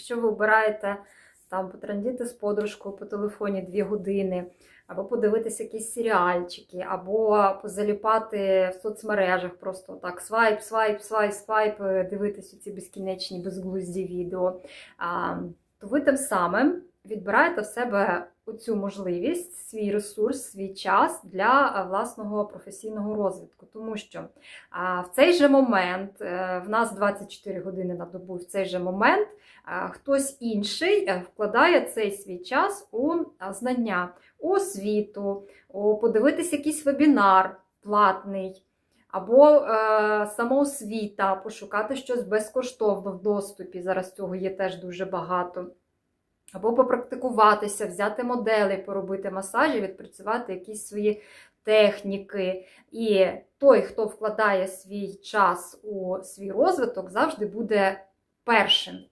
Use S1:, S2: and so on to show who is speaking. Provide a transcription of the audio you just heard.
S1: Якщо ви обираєте там потрандіти з подружкою по телефоні 2 години, або подивитися якісь серіальчики, або позаліпати в соцмережах, просто так свайп, свайп, свайп, свайп, е, дивитися ці безкінечні безглузді відео, то ви тим самим відбираєте в себе оцю можливість, свій ресурс, свій час для е, власного професійного розвитку. Тому що в цей же момент, е, в нас 24 години на добу, в цей же момент хтось інший е, вкладає цей свій час у знання, у освіту, у подивитись якийсь вебінар платний. Або е, самоосвіта, пошукати щось безкоштовно в доступі. Зараз цього є теж дуже багато. Або попрактикуватися, взяти моделі, поробити масажі, відпрацювати якісь свої техніки. І той, хто вкладає свій час у свій розвиток, завжди буде першим.